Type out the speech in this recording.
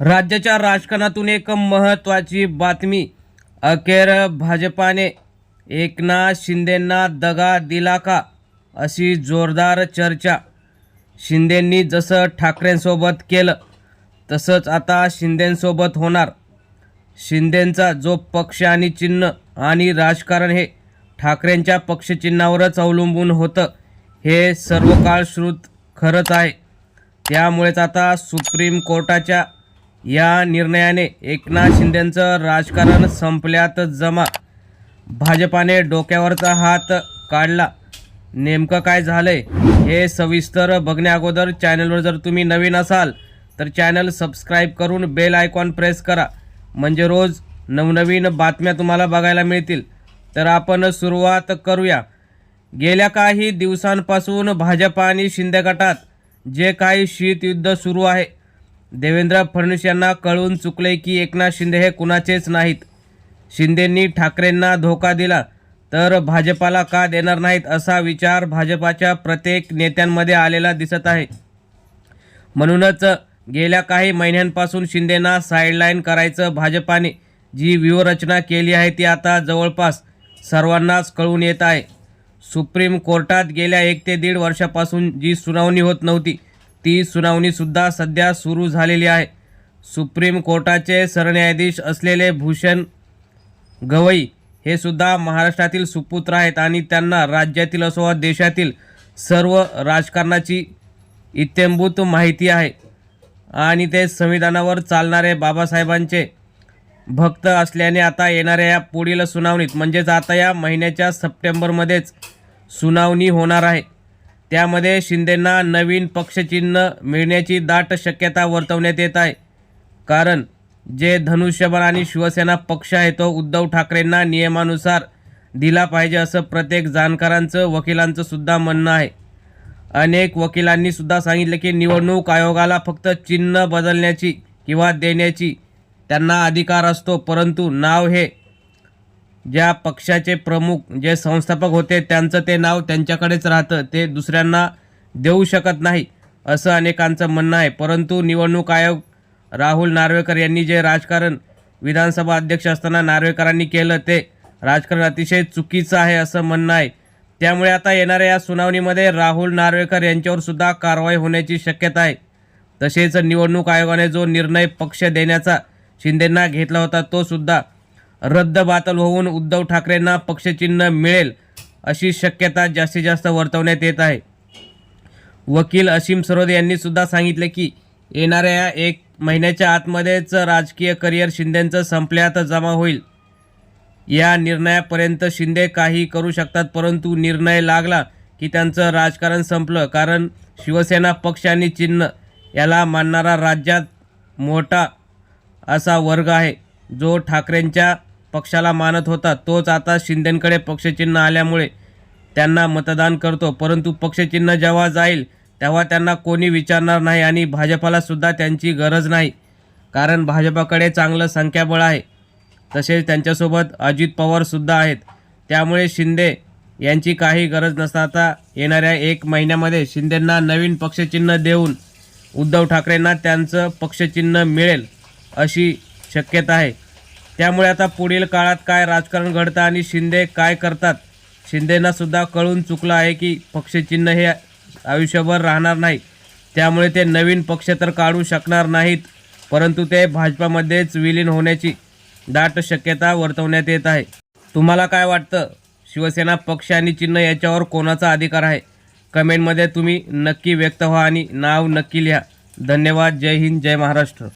राज्याच्या राजकारणातून एक महत्त्वाची बातमी. अखेर भाजपाने एकनाथ शिंदेंना दगा दिला का? अशी जोरदार चर्चा. शिंदेंनी जसं ठाकरेंसोबत केलं तसंच आता शिंदेंसोबत होणार. शिंदेंचा जो पक्ष आणि चिन्ह आणि राजकारण हे ठाकरेंच्या पक्षचिन्हावरच अवलंबून होतं हे सर्व काळ श्रुत खरंच आहे. त्यामुळेच आता सुप्रीम कोर्टाच्या या निर्णयाने एकनाथ शिंदेंचं राजकारण संपल्यात जमा. भाजपाने डोक्यावरचा हात काढला. नेमकं काय झालंय हे सविस्तर बघण्या अगोदर चॅनलवर जर तुम्ही नवीन असाल तर चॅनल सबस्क्राईब करून बेल आयकॉन प्रेस करा. म्हणजे रोज नवनवीन बातम्या तुम्हाला बघायला मिळतील. तर आपण सुरुवात करूया. गेल्या काही दिवसांपासून भाजप आणि शिंदे गटात जे काही शीतयुद्ध सुरू आहे देवेंद्र फडणवीस यांना कळून चुकले की एकनाथ शिंदे हे कुणाचेच नाहीत. शिंदेंनी ठाकरेंना धोका दिला तर भाजपाला का देणार नाहीत असा विचार भाजपाच्या प्रत्येक नेत्यांमध्ये आलेला दिसत आहे. म्हणूनच गेल्या काही महिन्यांपासून शिंदेना साईडलाईन करायचं भाजपाने जी व्यूहरचना केली आहे ती आता जवळपास सर्वांनाच कळून येत आहे. सुप्रीम कोर्टात गेल्या एक ते दीड वर्षापासून जी सुनावणी होत नव्हती ती सुनावणीसुद्धा सध्या सुरू झालेली आहे. सुप्रीम कोर्टाचे सरन्यायाधीश असलेले भूषण गवई हे सुद्धा महाराष्ट्रातील सुपुत्र आहेत आणि त्यांना राज्यातील असो वा देशातील सर्व राजकारणाची इत्यंभूत माहिती आहे. आणि ते संविधानावर चालणारे बाबासाहेबांचे भक्त असल्याने आता येणाऱ्या या पुढील सुनावणीत म्हणजेच आता या महिन्याच्या सप्टेंबरमध्येच सुनावणी होणार आहे. त्यामध्ये शिंदेंना नवीन पक्षचिन्ह मिळण्याची दाट शक्यता वर्तवण्यात येत आहे. कारण जे धनुष्यबळ आणि शिवसेना पक्ष आहे तो उद्धव ठाकरेंना नियमानुसार दिला पाहिजे असं प्रत्येक जाणकारांचं वकिलांचं सुद्धा म्हणणं आहे. अनेक वकिलांनी सुद्धा सांगितलं की निवडणूक आयोगाला फक्त चिन्ह बदलण्याची किंवा देण्याची त्यांना अधिकार असतो परंतु नाव हे ज्या पक्षाचे प्रमुख जे संस्थापक होते त्यांचं ते नाव त्यांच्याकडेच राहतं ते दुसऱ्यांना देऊ शकत नाही असं अनेकांचं म्हणणं आहे. परंतु निवडणूक आयोग राहुल नार्वेकर यांनी जे राजकारण विधानसभा अध्यक्ष असताना नार्वेकरांनी केलं ते राजकारण अतिशय चुकीचं आहे असं म्हणणं आहे. त्यामुळे आता येणाऱ्या या सुनावणीमध्ये राहुल नार्वेकर यांच्यावर सुद्धा कारवाई होण्याची शक्यता आहे. तसेच निवडणूक आयोगाने जो निर्णय पक्ष देण्याचा शिंदेंना घेतला होता तो सुद्धा रद्द बातल होऊन उद्धव ठाकरेंना पक्षचिन्ह मिळेल अशी शक्यता जास्तीत जास्त वर्तवण्यात येत आहे. वकील असीम सरोदे यांनी सुद्धा सांगितले की येणाऱ्या या एक महिन्याच्या आतमध्येच राजकीय करिअर शिंदेंचं संपल्यात जमा होईल. या निर्णयापर्यंत शिंदे काही करू शकतात परंतु निर्णय लागला की त्यांचं राजकारण संपलं कारण शिवसेना पक्ष आणि चिन्ह याला मानणारा राज्यात मोठा असा वर्ग आहे जो ठाकरेंच्या पक्षाला मानत होता तोच आता शिंदेंकडे पक्षचिन्ह आल्यामुळे त्यांना मतदान करतो. परंतु पक्षचिन्ह जेव्हा जाईल तेव्हा त्यांना कोणी विचारणार नाही आणि भाजपाला सुद्धा त्यांची गरज नाही. कारण भाजपाकडे चांगलं संख्याबळ आहे. तसेच त्यांच्यासोबत अजित पवारसुद्धा आहेत. त्यामुळे शिंदे यांची काही गरज नसता येणाऱ्या एक महिन्यामध्ये शिंदेंना नवीन पक्षचिन्ह देऊन उद्धव ठाकरेंना त्यांचं पक्षचिन्ह मिळेल अशी शक्यता आहे. त्यामुळे आता पुढील काळात काय राजकारण घडतं आणि शिंदे काय करतात शिंदेना सुद्धा कळून चुकलं आहे की पक्षचिन्ह हे आयुष्यभर राहणार नाही. त्यामुळे ते नवीन पक्ष तर काढू शकणार नाहीत परंतु ते भाजपामध्येच विलीन होण्याची दाट शक्यता वर्तवण्यात येत आहे. तुम्हाला काय वाटतं? शिवसेना पक्ष आणि चिन्ह याच्यावर कोणाचा अधिकार आहे? कमेंटमध्ये तुम्ही नक्की व्यक्त व्हा आणि नाव नक्की लिहा. धन्यवाद. जय हिंद. जय महाराष्ट्र.